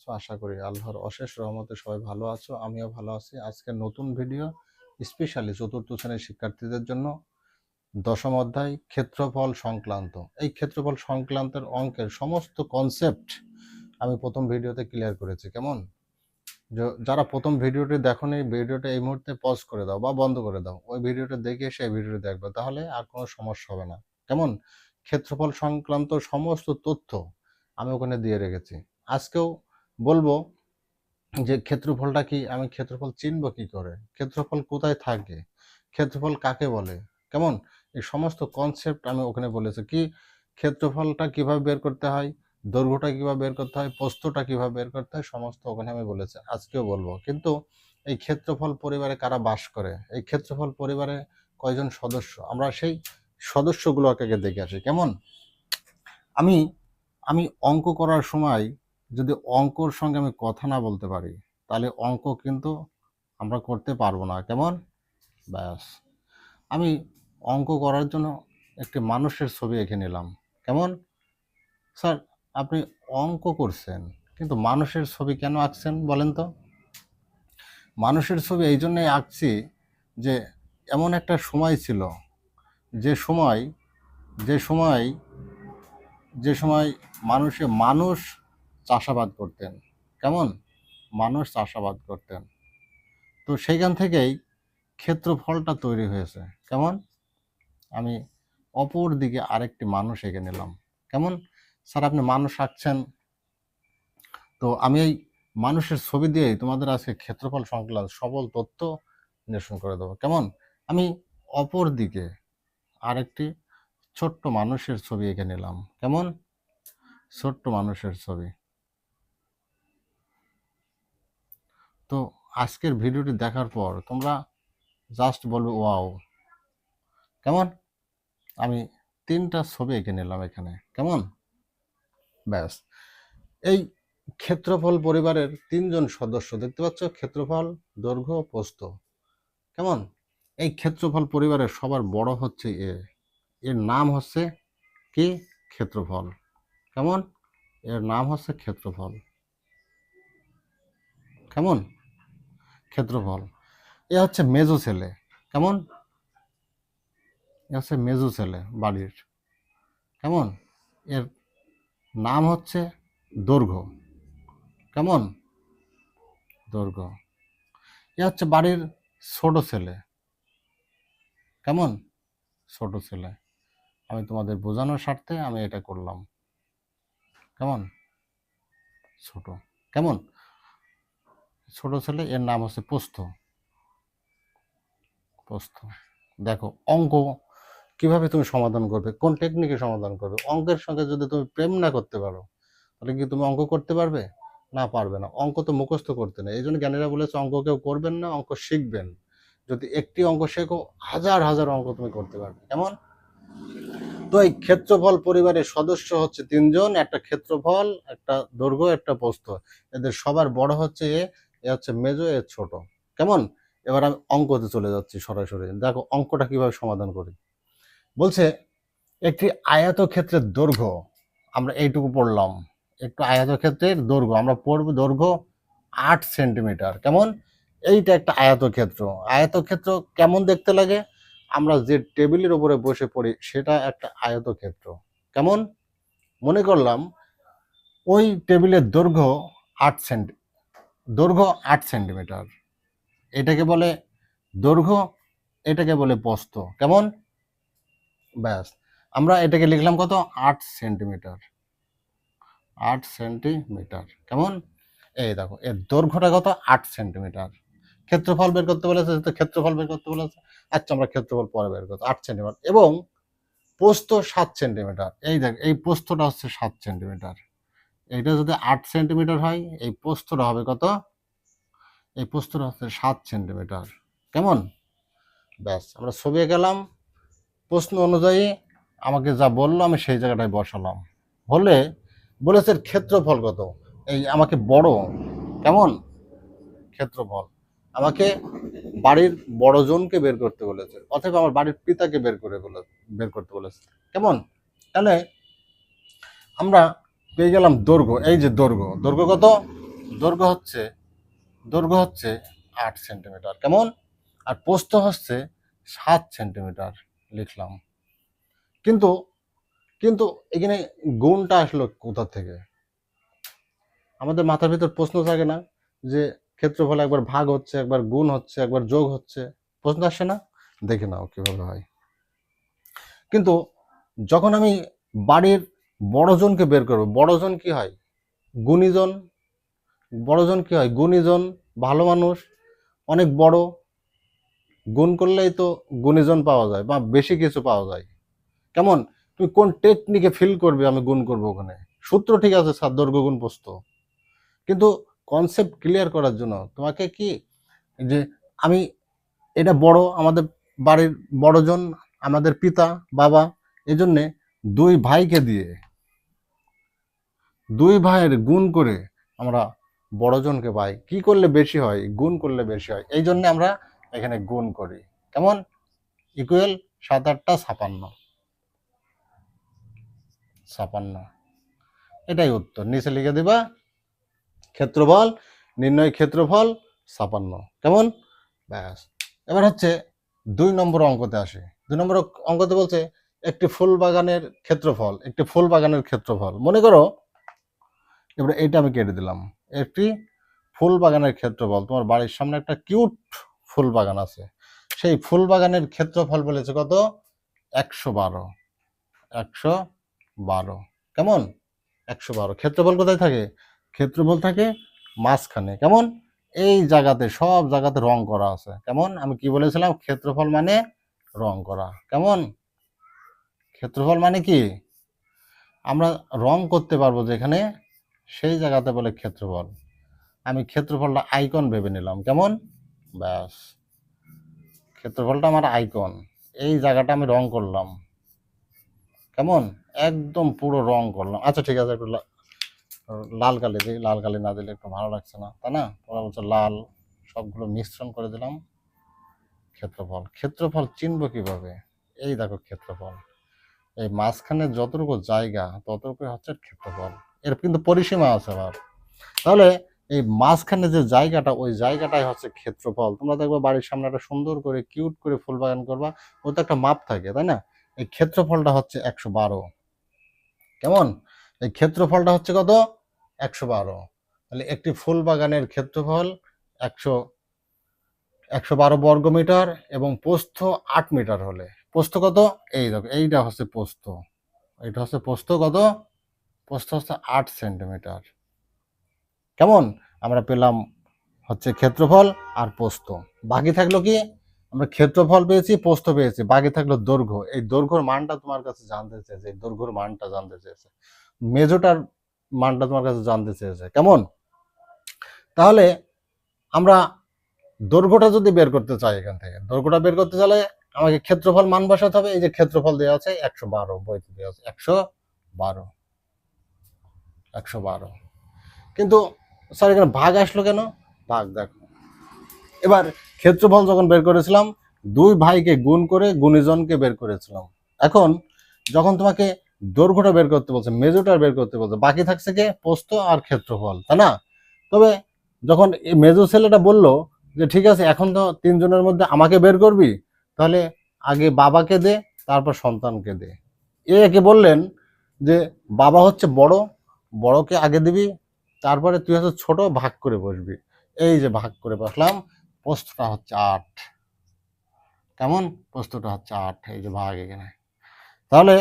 আছো আশা করি আল্লাহর অশেষ রহমতে সবাই ভালো আছো, আমিও ভালো আছি। আজকে নতুন ভিডিও স্পেশালি চতুর্থ শ্রেণির শিক্ষার্থীদের জন্য। দশম অধ্যায়, ক্ষেত্রফল সংক্রান্ত। এই ক্ষেত্রফল সংক্রান্তের অঙ্কের সমস্ত কনসেপ্ট আমি প্রথম ভিডিওতে ক্লিয়ার করেছি, কেমন? যারা প্রথম ভিডিওটি দেখোনি, ভিডিওটা এই মুহূর্তে পজ করে দাও বা বন্ধ করে দাও। ওই ভিডিওটা দেখে সেই ভিডিওটি দেখবে, তাহলে আর কোনো সমস্যা হবে না। কেমন? ক্ষেত্রফল সংক্রান্ত সমস্ত তথ্য আমি ওখানে দিয়ে রেখেছি। আজকেও বলব যে ক্ষেত্রফলটা কি? আমি ক্ষেত্রফল চিনব কি করে? ক্ষেত্রফল কোথায় থাকে? ক্ষেত্রফল কাকে বলে? কেমন? এই সমস্ত কনসেপ্ট আমি ওখানে বলেছি কি, ক্ষেত্রফলটা কীভাবে বের করতে হয়? দৈর্ঘ্যটা কীভাবে বের করতে হয়? পোস্তটা কীভাবে বের করতে হয়? সমস্ত ওখানে আমি বলেছি, আজকেও বলব। কিন্তু এই ক্ষেত্রফল পরিবারে কারা বাস করে? এই ক্ষেত্রফল পরিবারে কয়জন সদস্য? আমরা সেই সদস্যগুলোকে আগে দেখে আসি। কেমন? আমি আমি অঙ্ক করার সময় যদি অঙ্কর সঙ্গে আমি কথা না বলতে পারি, তাহলে অঙ্ক কিন্তু আমরা করতে পারব না। কেমন? ব্যাস। আমি অঙ্ক করার জন্য একটি মানুষের ছবি এঁকে নিলাম। কেমন? স্যার, আপনি অঙ্ক করছেন, কিন্তু মানুষের ছবি কেন আঁকছেন বলেন তো? মানুষের ছবি এই জন্যই আঁকছি যে এমন একটা সময় ছিল, যে সময় যে সময় যে সময় মানুষে মানুষ চাষাবাদ করতেন। কেমন? মানুষ চাষাবাদ করতেন। তো সেইখান থেকেই ক্ষেত্রফলটা তৈরি হয়েছে। কেমন? আমি অপর দিকে আরেকটি মানুষ এঁকে নিলাম। কেমন? স্যার, আপনি মানুষ আঁকছেন। তো আমি এই মানুষের ছবি দিয়েই তোমাদের আজকে ক্ষেত্রফল সংক্রান্ত সবল তথ্য নিরসন করে দেবো। কেমন? আমি অপর দিকে আরেকটি ছোট্ট মানুষের ছবি এঁকে নিলাম। কেমন? ছোট্ট মানুষের ছবি। তো আজকের ভিডিওটি দেখার পর তোমরা জাস্ট বলবে, ওয়াও। কেমন? আমি তিনটা ছবি এঁকে নিলাম এখানে। কেমন? ব্যাস। এই ক্ষেত্রফল পরিবারের তিনজন সদস্য, দেখতে পাচ্ছ? ক্ষেত্রফল, দৈর্ঘ্য পোস্ত কেমন? এই ক্ষেত্রফল পরিবারের সবার বড় হচ্ছে এ। এর নাম হচ্ছে কি? ক্ষেত্রফল। কেমন? এর নাম হচ্ছে ক্ষেত্রফল। কেমন? ক্ষেত্রফল। এ হচ্ছে মেজো ছেলে। কেমন? এ হচ্ছে মেজো ছেলে বাড়ির। কেমন? এর নাম হচ্ছে দৈর্ঘ্য। কেমন? দৈর্ঘ্য। এ হচ্ছে বাড়ির ছোট ছেলে। কেমন? ছোট ছেলে। আমি তোমাদের বোঝানোর স্বার্থে আমি এটা করলাম। কেমন? ছোট। কেমন? ছোট ছেলে, এর নাম হচ্ছে পোস্ত। পোস্ত। দেখো, অঙ্ক কীভাবে তুমি সমাধান করবে, কোন টেকনিকে সমাধান করবে, অঙ্কের সঙ্গে যদি তুমি প্রেম না করতে পারো, তাহলে কি তুমি অঙ্ক করতে পারবে? না পারবে না। অঙ্ক তো মুখস্থ করতে না এই জন্য জ্ঞানীরা বলেছে, অঙ্ক কেউ করবেন না, অঙ্ক শিখবেন। যদি একটি অঙ্ক শেখো, হাজার হাজার অঙ্ক তুমি করতে পারবে। কেমন? তো এই ক্ষেত্রফল পরিবারের সদস্য হচ্ছে তিনজন, একটা ক্ষেত্রফল, একটা দৈর্ঘ্য, একটা পোস্ত। এদের সবার বড় হচ্ছে এ হচ্ছে মেজো, এ ছোট। কেমন? এবার আমি অঙ্কতে চলে যাচ্ছি সরাসরি। দেখো, অঙ্কটা কীভাবে সমাধান করি। বলছে, একটি আয়তক্ষেত্রের দৈর্ঘ্য, আমরা এইটুকু পড়লাম। একটু আয়তক্ষেত্রের দৈর্ঘ্য, আমরা পড়ব দৈর্ঘ্য আট সেন্টিমিটার। কেমন? এইটা একটা আয়তক্ষেত্র। আয়তক্ষেত্র কেমন দেখতে লাগে? আমরা যে টেবিলের উপরে বসে পড়ি, সেটা একটা আয়তক্ষেত্র। কেমন? মনে করলাম, ওই টেবিলের দৈর্ঘ্য আট সেন্টি দৈর্ঘ্য আট সেন্টিমিটার। এটাকে বলে দৈর্ঘ্য, এটাকে বলে প্রস্থ কেমন? ব্যাস, আমরা এটাকে লিখলাম কত? আট সেন্টিমিটার। আট সেন্টিমিটার। কেমন? এই দেখো, এর দৈর্ঘ্যটা কত? আট সেন্টিমিটার। ক্ষেত্রফল বের করতে বলেছে তো ক্ষেত্রফল বের করতে বলেছে। আচ্ছা আমরা ক্ষেত্রফল পরে বের করতে আট সেন্টিমিটার। এবং পোস্ত সাত সেন্টিমিটার। এই দেখ, এই পোস্তটা হচ্ছে সাত সেন্টিমিটার। এইটা যদি আট সেন্টিমিটার হয়, এই পোস্তটা হবে কত? এই পোস্তটা হচ্ছে সাত সেন্টিমিটার। কেমন? ব্যাস, আমরা ছবি গেলাম। প্রশ্ন অনুযায়ী আমাকে যা বলল, আমি সেই জায়গাটায় বসালাম। হলে বলেছে ক্ষেত্রফল কত? এই আমাকে বড়। কেমন? ক্ষেত্রফল। আমাকে বাড়ির বড় জনকে বের করতে বলেছে, অথবা আমার বাড়ির পিতাকে বের করে বলে, বের করতে বলেছে। কেমন? তাহলে আমরা পেয়ে গেলাম দৈর্ঘ্য, এই যে দৈর্ঘ্য দৈর্ঘ্য কত? দৈর্ঘ্য হচ্ছে দৈর্ঘ্য হচ্ছে আট সেন্টিমিটার, কেমন? আর প্রস্থ হচ্ছে সাত সেন্টিমিটার লিখলাম। কিন্তু কিন্তু এখানে গুণটা আসলো কোথা থেকে? আমাদের মাথার ভিতর প্রশ্ন থাকে না যে ক্ষেত্রফল একবার ভাগ হচ্ছে, একবার গুণ হচ্ছে, একবার যোগ হচ্ছে, প্রশ্ন আসে না? দেখে নাও কীভাবে হয়। কিন্তু যখন আমি বাড়ির বড়জনকে বের করব। বড়জন কি হয়? গুণীজন। বড়জন কি হয়? গুণীজন, ভালো মানুষ, অনেক বড়। গুণ করলেই তো গুণীজন পাওয়া যায় বা বেশি কিছু পাওয়া যায়। কেমন? তুমি কোন টেকনিকে ফিল করবে আমি গুণ করব ওখানে? সূত্র ঠিক আছে, সাত দৈর্ঘ্য গুণ প্রস্থ। কিন্তু কনসেপ্ট ক্লিয়ার করার জন্য তোমাকে কি? যে আমি এটা বড়, আমাদের বাড়ির বড়জন, আমাদের পিতা, বাবা, এজন্যে দুই ভাইকে দিয়ে দুই ভাইয়ের গুণ করে আমরা বড়জনকে পাই। কি করলে বেশি হয়? গুণ করলে বেশি হয়। এই জন্য আমরা এখানে গুণ করি। কেমন? ইকুয়াল সাত আটটা ছাপান্ন। ছাপান্ন। এটাই উত্তর। নিচে লিখে দিবা, ক্ষেত্রফল, নির্ণয় ক্ষেত্রফল, ছাপান্ন। কেমন? ব্যাস। এবার হচ্ছে দুই নম্বর অঙ্কতে আসে। দুই নম্বর অঙ্কতে বলছে, একটি ফুল বাগানের ক্ষেত্রফল, একটি ফুল বাগানের ক্ষেত্রফল। মনে করো এবার এটা আমি কেটে দিলাম। একটি ফুল বাগানের ক্ষেত্রফল, তোমার বাড়ির সামনে একটা কিউট ফুল বাগান আছে। সেই ফুল বাগানের ক্ষেত্রফল বলেছে কত? একশো বারো। একশো বারো। কেমন? একশো বারো। ক্ষেত্রফল কোথায় থাকে? ক্ষেত্রফল থাকে মাঝখানে। কেমন? এই জায়গাতে, সব জায়গাতে রং করা আছে। কেমন? আমি কি বলেছিলাম? ক্ষেত্রফল মানে রং করা। কেমন? ক্ষেত্রফল মানে কি? আমরা রং করতে পারব যেখানে সেই জায়গাতে বলে ক্ষেত্রফল। আমি ক্ষেত্রফলটা আইকন ভেবে নিলাম। কেমন? ব্যাস। ক্ষেত্রফলটা আমার আইকন এই জায়গাটা আমি রং করলাম। কেমন? একদম পুরো রং করলাম। আচ্ছা ঠিক আছে, একটু লাল কালি দিই। লাল কালি না দিলে একটু ভালো লাগছে না, তাই না? ওরা বলছে লাল। সবগুলো মিশ্রণ করে দিলাম। ক্ষেত্রফল। ক্ষেত্রফল চিনব কীভাবে? এই দেখো ক্ষেত্রফল। এই মাঝখানে যতটুকু জায়গা ততটুকু হচ্ছে ক্ষেত্রফল। এর কিন্তু পরিসীমা আছে আবার তাহলে এই মাঝখানে যে জায়গাটা, ওই জায়গাটাই হচ্ছে ক্ষেত্রফল। তোমরা দেখবে বাড়ির সামনে একটা সুন্দর করে, কিউট করে ফুল বাগান করবা, ওতে একটা মাপ থাকে, তাই না? এই ক্ষেত্রফলটা হচ্ছে একশো বারো। কেমন? এই ক্ষেত্রফলটা হচ্ছে কত? একশো বারো। তাহলে একটি ফুল বাগানের ক্ষেত্রফল একশো একশো বারো বর্গ মিটার এবং পোস্ত আট মিটার হলে। পোস্থ কত? এই দেখো, এইটা হচ্ছে পোস্ত। এটা হচ্ছে পোস্থ কত? পোস্থ হচ্ছে আট সেন্টিমিটার। কেমন? আমরা পেলাম হচ্ছে ক্ষেত্রফল আর পোস্ত বাকি থাকল কি? আমরা ক্ষেত্রফল পেয়েছি পোস্ত পেয়েছি। বাকি থাকল দৈর্ঘ্য। এই দৈর্ঘ্যর মানটা তোমার কাছে জানতে চেয়েছে। এই দৈর্ঘ্যর মানটা জানতে চেয়েছে। মেজোটার মানটা তোমার কাছে জানতে চেয়েছে। কেমন? তাহলে আমরা দৈর্ঘ্যটা যদি বের করতে চাই এখান থেকে, দৈর্ঘ্যটা বের করতে চাইলে আমাকে ক্ষেত্রফল মান বসাতে হবে। এই যে ক্ষেত্রফল দেওয়া আছে, একশো বারো বইতে দেওয়া আছে, একশো বারো। একশো বারো। কিন্তু স্যার, এখানে ভাগ আসলো কেন? ভাগ দেখো। এবার ক্ষেত্রফল যখন বের করেছিলাম, দুই ভাইকে গুণ করে গুণীজনকে বের করেছিলাম। এখন যখন তোমাকে দৈর্ঘ্যটা বের করতে বলছে মেজোটা বের করতে বলছে, বাকি থাকছে কে? পোস্ত আর ক্ষেত্রফল, তাই না? তবে যখন এই মেজো ছেলেটা বলল যে, ঠিক আছে, এখন তো তিনজনের মধ্যে আমাকে বের করবি, তাহলে আগে বাবাকে দে, তারপর সন্তানকে দে। এ একে বললেন যে, বাবা হচ্ছে বড় বড়কে আগে দিবি, তারপরে তুই হচ্ছে ছোট ভাগ করে বসবি। এই যে ভাগ করে বসলাম পোস্তটা হচ্ছে আট। কেমন? পোস্তটা হচ্ছে আট, এই যে ভাগ এখানে। তাহলে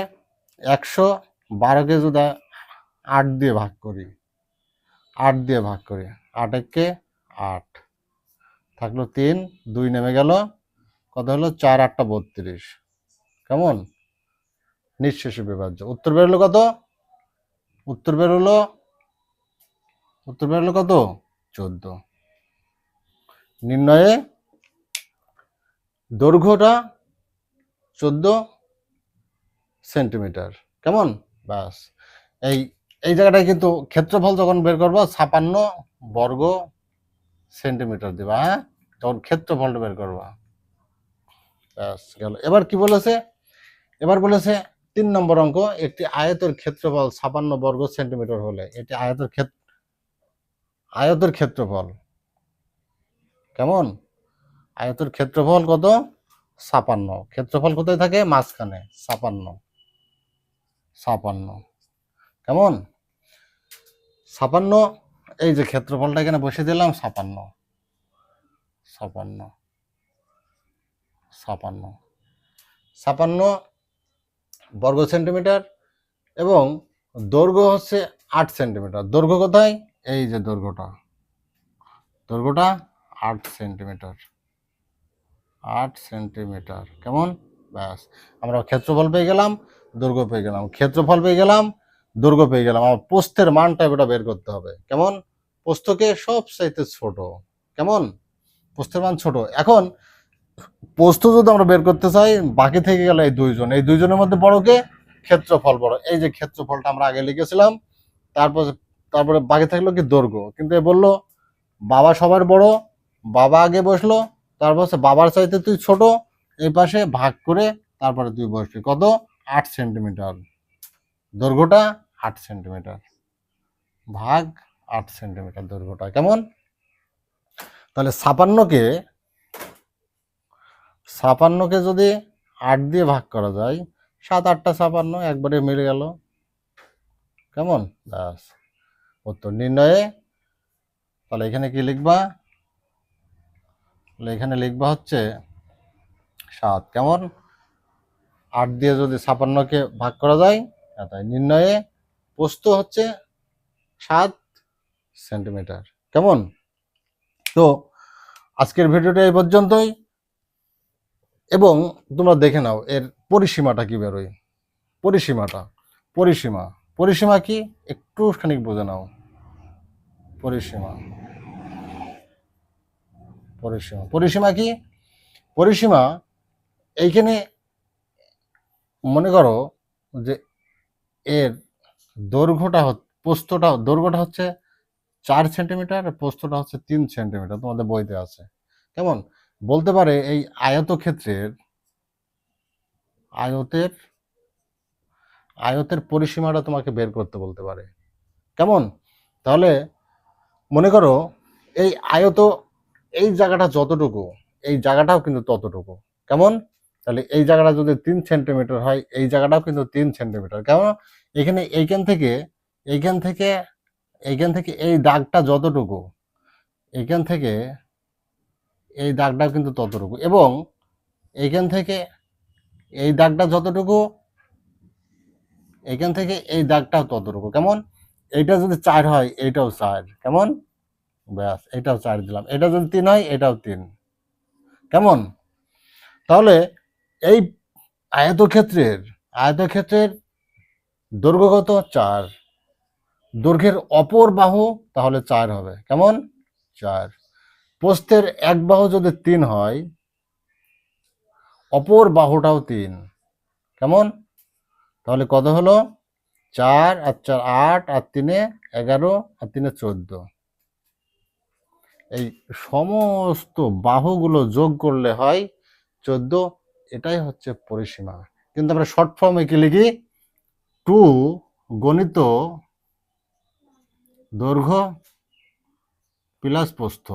একশো বারোকে যদি আট দিয়ে ভাগ করি, আট দিয়ে ভাগ করি, আট একে আট। থাকল তিন, দুই নেমে গেল, কত হলো? চার, আটটা বত্রিশ। কেমন? নিঃশেষে বিভাজ্য। উত্তর বেরোলো কত? উত্তর বেরোলো উত্তর বেরোলো কত? চোদ্দ। নির্ণয়ে দৈর্ঘ্যটা চোদ্দ সেন্টিমিটার। কেমন? ব্যাস। এই এই জায়গাটায় কিন্তু ক্ষেত্রফল যখন বের করব, ছাপান্ন বর্গ সেন্টিমিটার দিবা হ্যাঁ? তখন ক্ষেত্রফলটা বের করবা। ব্যাস, গেল। এবার কি বলেছে? এবার বলেছে তিন নম্বর অঙ্ক, একটি আয়তের ক্ষেত্রফল ছাপান্ন বর্গ সেন্টিমিটার হলে এটি আয়তের ক্ষেত্র আয়তের ক্ষেত্রফল। কেমন? আয়তের ক্ষেত্রফল কত? ছাপান্ন। ক্ষেত্রফল কোথায় থাকে? মাঝখানে। ছাপান্ন। ছাপান্ন। কেমন? ছাপান্ন, এই যে ক্ষেত্রফলটা এখানে বসে দিলাম, ছাপান্ন। ছাপান্ন। ছাপান্ন। ছাপান্ন বর্গ সেন্টিমিটার এবং দৈর্ঘ্য হচ্ছে আট সেন্টিমিটার। দৈর্ঘ্য কোথায়? এই যে দৈর্ঘ্যটা। দৈর্ঘ্যটা আট সেন্টিমিটার। আট সেন্টিমিটার। কেমন? ব্যাস। আমরা ক্ষেত্রফল পেয়ে গেলাম, দৈর্ঘ্য পেয়ে গেলাম। ক্ষেত্রফল পেয়ে গেলাম, দৈর্ঘ্য পেয়ে গেলাম। আমার পোস্তের মানটা এটা বের করতে হবে। কেমন? পোস্তকে সব চাইতে ছোট। কেমন? পোস্তের মান ছোট। এখন পোস্ত যদি আমরা বের করতে চাই, বাকি থেকে গেল এই দুইজন। এই দুইজনের মধ্যে বড় কে? ক্ষেত্রফল বড়। এই যে ক্ষেত্রফলটা আমরা আগে লিখেছিলাম, তারপর তারপরে বাকি থাকল কি? দৈর্ঘ্য। কিন্তু এ বলল, বাবা সবার বড়, বাবা আগে বসল, তারপর বাবার চাইতে তুই ছোট, এই পাশে ভাগ করে তারপরে তুই বসবি। কত? আট সেন্টিমিটার। দৈর্ঘ্যটা আট সেন্টিমিটার। ভাগ আট সেন্টিমিটার দৈর্ঘ্যটা। কেমন? তাহলে ছাপান্নকে ছাপান্নকে যদি আট দিয়ে ভাগ করা যায়, সাত আটটা ছাপান্ন একবারে মিলে গেল। কেমন? ব্যাস। উত্তর নির্ণয়ে। তাহলে এখানে কি লিখবা? তাহলে এখানে লিখবা হচ্ছে সাত। কেমন? আট দিয়ে যদি ছাপান্নকে ভাগ করা যায় তাই নির্ণয়ে। পোস্ত হচ্ছে সাত সেন্টিমিটার। কেমন? তো আজকের ভিডিওটা এই পর্যন্তই। এবং তোমরা দেখে নাও, এর পরিসীমাটা কি বেরোয়? পরিসীমাটা, পরিসীমা পরিসীমা কি? একটু খানিক বোঝে নাও। পরিসীমা পরিসীমা পরিসীমা কি? পরিসীমা এইখানে মনে করো যে এর দৈর্ঘ্যটা পোস্তটা দৈর্ঘ্যটা হচ্ছে চার সেন্টিমিটার পোস্তটা হচ্ছে তিন সেন্টিমিটার, তোমাদের বইতে আছে। কেমন? বলতে পারে এই আয়তক্ষেত্রের, আয়তের আয়তের পরিসীমাটা তোমাকে বের করতে বলতে পারে। কেমন? তাহলে মনে করো এই আয়ত, এই জায়গাটা যতটুকু, এই জায়গাটাও কিন্তু ততটুকু। কেমন? তাহলে এই জায়গাটা যদি তিন সেন্টিমিটার হয়, এই জায়গাটাও কিন্তু তিন সেন্টিমিটার। কেমন? এখানে এইখান থেকে এইখান থেকে এইখান থেকে এই দাগটা যতটুকু, এইখান থেকে এই দাগটাও কিন্তু ততটুকু। এবং এইখান থেকে এই দাগটা যতটুকু এখান থেকে এই দাগটাও ততটুকু। কেমন? এইটা যদি চার হয়, এইটাও চার। কেমন? ব্যাস এটাও চার দিলাম। এটা যদি তিন হয়, এটাও তিন। কেমন? তাহলে এই আয়তক্ষেত্রের আয়তক্ষেত্রের দৈর্ঘ্য কত? চার। দৈর্ঘ্যের অপর বাহু তাহলে চার হবে। কেমন? চার। পোস্তের এক বাহু যদি তিন হয়, অপর বাহুটাও তিন। কেমন? তাহলে কত হলো? চার আর চার, আট আর তিনে এগারো আর তিনে চোদ্দ। এই সমস্ত বাহুগুলো যোগ করলে হয় চোদ্দ, এটাই হচ্ছে পরিসীমা। কিন্তু আমরা শর্ট ফর্মে কি লিখি? টু গণিত দৈর্ঘ্য প্লাস প্রস্থ।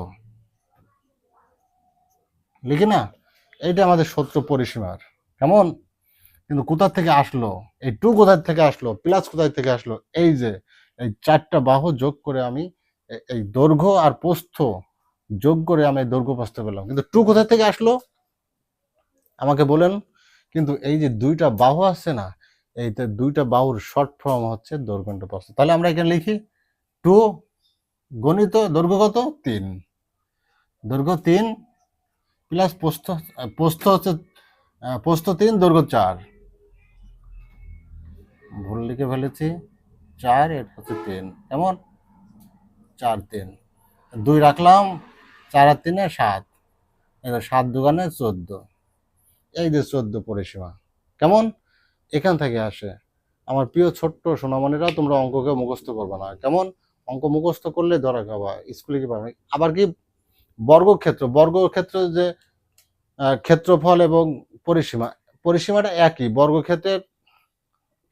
লিখি না, এইটা আমাদের সত্য পরিসীমার। কেমন? কিন্তু কোথা থেকে আসলো? এই টু কোথায় থেকে আসলো? প্লাস কোথায় থেকে আসলো? এই যে, এই চারটা বাহু যোগ করে আমি এই দৈর্ঘ্য আর প্রস্থ যোগ করে আমি দৈর্ঘ্য প্রস্থ পেলাম কিন্তু টু কোথায় থেকে আসলো? আমাকে বলেন। কিন্তু এই যে দুইটা বাহু আছে না এই দুইটা বাহুর শর্ট ফর্ম হচ্ছে ইন্টু প্রস্থ। তাহলে আমরা এখানে লিখি টু গণিত দৈর্ঘ্য কত? তিন। দৈর্ঘ্য তিন প্লাস প্রস্থ প্রস্থ হচ্ছে প্রস্থ তিন দৈর্ঘ্য চার। ভুল লিখে ফেলেছি। চার এর হচ্ছে তিন। কেমন চার, তিন। দুই রাখলাম, চার আর তিনে সাত। এবার সাত দোকানে চোদ্দ। এই যে চোদ্দ পরিসীমা। কেমন? এখান থেকে আসে। আমার প্রিয় ছোট্ট সোনামণিরা, তোমরা অঙ্ককে মুখস্থ করবে না। কেমন? অঙ্ক মুখস্থ করলে ধরা খাবা স্কুলে কি পাবে আবার কি বর্গক্ষেত্র বর্গক্ষেত্র যে ক্ষেত্রফল এবং পরিসীমা, পরিসীমাটা একই। বর্গক্ষেত্রের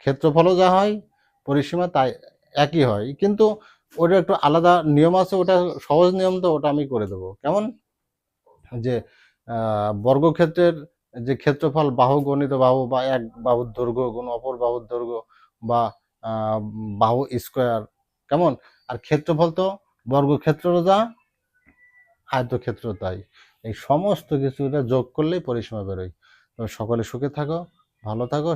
ক্ষেত্রফলও যা হয়, পরিসীমা তাই একই হয়। কিন্তু ওটা একটু আলাদা নিয়ম আছে, ওটা সহজ নিয়ম তো, ওটা আমি করে দেবো। কেমন? যে বর্গক্ষেত্রের যে ক্ষেত্রফল, বাহু গণিত বাহু বা এক বাহুর দৈর্ঘ্য গুণ অপর বাহুর দৈর্ঘ্য বা বাহু স্কোয়ার, কেমন? আর ক্ষেত্রফল তো বর্গক্ষেত্রেরও যা আয়তক্ষেত্র তাই। এই সমস্ত কিছুটা যোগ করলেই পরিসীমা বেরোয়। তো সকলে সুখে থাকো, ভালো থাকো